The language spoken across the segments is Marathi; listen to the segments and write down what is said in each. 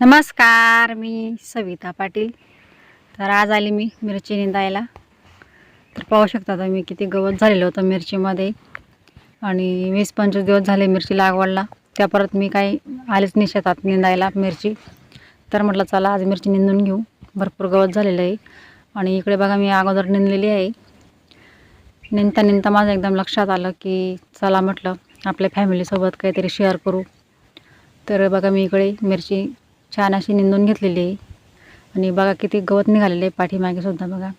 नमस्कार मी सविता पाटील. तर आज आली मी मिरची निंदायला. तर पाहू शकता तुम्ही किती गवत झालेलं होतं मिरचीमध्ये. आणि वीस पंचवीस दिवस झाले मिरची लागवडला. त्या परत मी काही आलेच नाही शेतात निंदायला मिरची. तर म्हटलं चला आज मिरची निंदून घेऊ. भरपूर गवत झालेलं आहे. आणि इकडे बघा मी अगोदर निंदलेली आहे. निंदता निंदता माझं एकदम लक्षात आलं की चला म्हटलं आपल्या फॅमिलीसोबत काहीतरी शेअर करू. तर बघा मी इकडे मिरची छान अशी निंदून घेतलेली आहे. आणि बघा किती गवत निघालेलं आहे पाठीमागे सुद्धा बघा.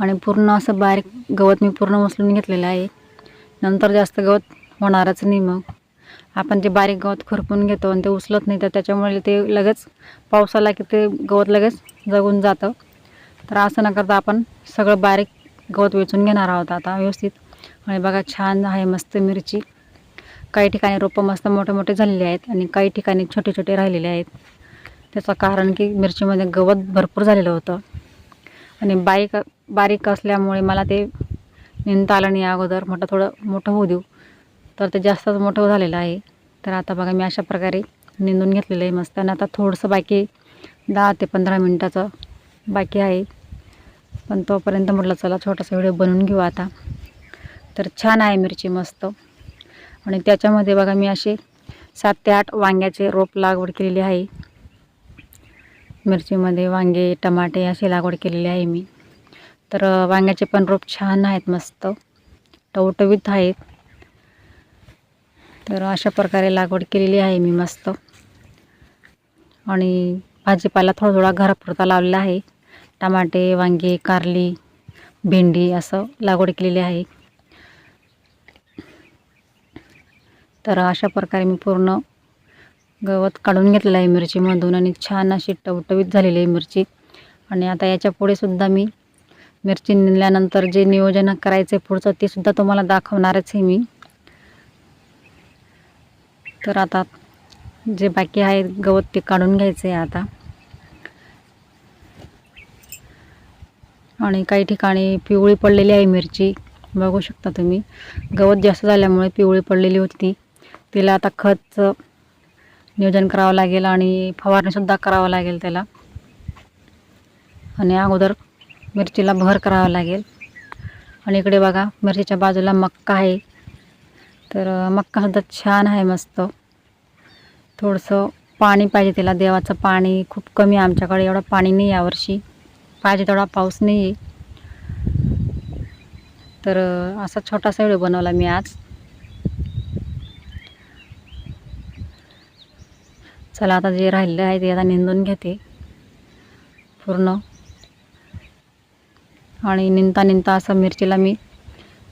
आणि पूर्ण असं बारीक गवत मी पूर्ण उचलून घेतलेलं आहे. नंतर जास्त गवत होणारच नाही मग. आपण जे बारीक गवत खुरपून घेतो आणि ते उचलत नाही तर त्याच्यामुळे ते लगेच पावसाला की ते गवत लगेच जगून जातं. तर असं न करता आपण सगळं बारीक गवत वेचून घेणार आहोत आता व्यवस्थित. आणि बघा छान आहे मस्त मिरची. काही ठिकाणी रोपं मस्त मोठे मोठे झालेले आहेत आणि काही ठिकाणी छोटे छोटे राहिलेले आहेत. त्याचं कारण की मिरचीमध्ये गवत भरपूर झालेलं होतं. आणि बारीक बारीक असल्यामुळे मला ते निंदता आलं नाही अगोदर. म्हटलं थोडं मोठं होऊ देऊ. तर ते जास्तच मोठं झालेलं आहे. तर आता बघा मी अशा प्रकारे निंदून घेतलेलं आहे मस्त. आणि आता थोडंसं बाकी दहा ते पंधरा मिनटाचं बाकी आहे. पण तोपर्यंत म्हटलं चला छोटासा व्हिडिओ बनवून घेऊ आता. तर छान आहे मिरची मस्त. आणि त्याच्यामध्ये बघा मी असे सात ते आठ वांग्याचे रोप लागवड केलेली आहे. मिरचीमध्ये वांगे टमाटे असे लागवड केलेली आहे मी. तर वांग्याचे पण रोप छान आहेत मस्त. टवटवीत आहेत. तर अशा प्रकारे लागवड केलेली आहे मी मस्त. आणि भाजीपाला थोडा थोडा घरापुरता लावलेला आहे. टमाटे वांगे कारली भेंडी असं लागवड केलेली आहे. तर अशा प्रकारे मी पूर्ण गवत काढून घेतलेलं आहे मिरचीमधून आणि छान अशी टवटवीत झालेली आहे मिरची. आणि आता याच्या सुद्धा मी मिरची निघल्यानंतर जे नियोजन करायचं आहे पुढचं ते सुद्धा तुम्हाला दाखवणारच आहे मी. तर आता जे बाकी आहे गवत ते काढून घ्यायचं आहे आता. आणि काही ठिकाणी पिवळी पडलेली आहे मिरची बघू शकता तुम्ही. गवत जास्त झाल्यामुळे पिवळी पडलेली होती. ती तिला आता खतचं नियोजन करावं लागेल आणि फवारणीसुद्धा करावं लागेल त्याला. आणि अगोदर मिरचीला भर करावं लागेल. आणि इकडे बघा मिरचीच्या बाजूला मक्का आहे. तर मक्कासुद्धा छान आहे मस्त. थोडंसं पाणी पाहिजे त्याला देवाचं पाणी खूप कमी आहे आमच्याकडे एवढं पाणी नाही यावर्षी पाहिजे तेवढा पाऊस नाही आहे तर असा छोटासा व्हिडिओ बनवला मी आज. चला आता जे राहिलेलं आहे ते आता निंदून घेते. पूर्ण. आणि निंदता निंदता असं मिरचीला मी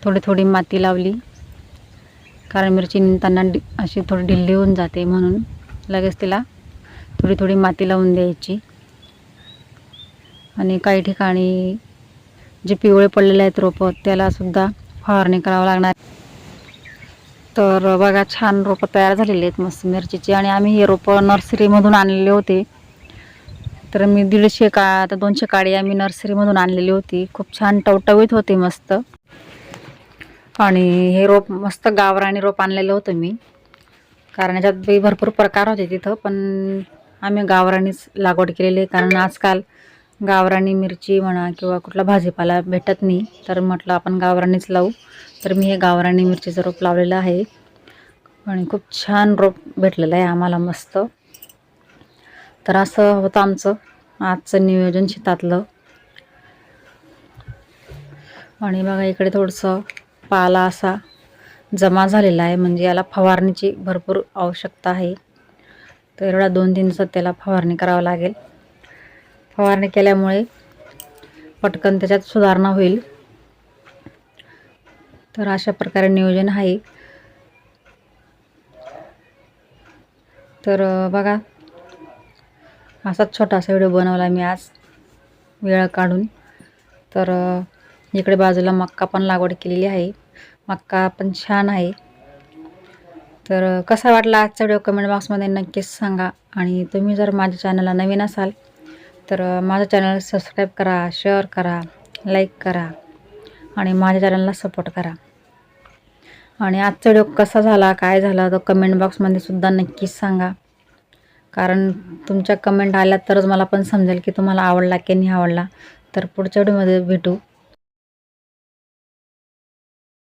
थोडी थोडी माती लावली. कारण मिरची निंदताना डि अशी थोडी ढिल्ली होऊन जाते म्हणून लगेच तिला थोडी थोडी माती लावून द्यायची. आणि काही ठिकाणी जे पिवळे पडलेले आहेत रोपं त्यालासुद्धा फवारणी करावं लागणार. तर बघा छान रोपं तयार झालेली आहेत मस्त मिरचीची. आणि आम्ही हे रोपं नर्सरीमधून आणलेले होते. तर मी दीडशे का आता दोनशे काळी आम्ही नर्सरीमधून आणलेली होती. खूप छान टवटवीत होते मस्त. आणि हे रोप मस्त गावरानी रोप आणलेलं होतं मी. कारण याच्यात बी भरपूर प्रकार होते तिथं पण आम्ही गावरानीच लागवड केलेली आहे. कारण आजकाल गावरानी मिरची म्हणा किंवा कुठला भाजीपाला भेटत नाही तर म्हटलं आपण गावरानीच लावू. तर मी हे गावरानी मिरचीचं रोप लावलेलं आहे. आणि खूप छान रोप भेटलेलं आहे आम्हाला मस्त. तर असं होतं आमचं. आजचं नियोजन शेतातलं. आणि बघा इकडे थोडंसं पाला असा जमा झालेला आहे. म्हणजे याला फवारणीची भरपूर आवश्यकता आहे. तर एवढा दोन तीन दिवसात त्याला फवारणी करावं लागेल. फवारणी केल्यामुळे पटकन त्याच्यात सुधारणा होईल. तर अशा प्रकारे नियोजन आहे. तर बघा. असाच छोटासा व्हिडिओ बनवला मी आज. वेळ काढून. तर इकडे बाजूला मक्का पण लागवड केलेली आहे. मक्का पण छान आहे. तर कसा वाटला आजचा व्हिडिओ कमेंट बॉक्समध्ये नक्कीच सांगा. आणि तुम्ही जर माझ्या चॅनलला नवीन असाल तर माझा माझं चॅनल सबस्क्राईब करा शेअर करा लाईक करा आणि माझ्या चॅनलला सपोर्ट करा. आणि आजचा व्हिडिओ कसा झाला काय झाला तो कमेंट बॉक्समध्ये सुद्धा नक्कीच सांगा. कारण तुमच्या कमेंट आल्या तरच मला पण समजेल की तुम्हाला आवडला की नाही आवडला. तर पुढच्या व्हिडिओमध्ये भेटू.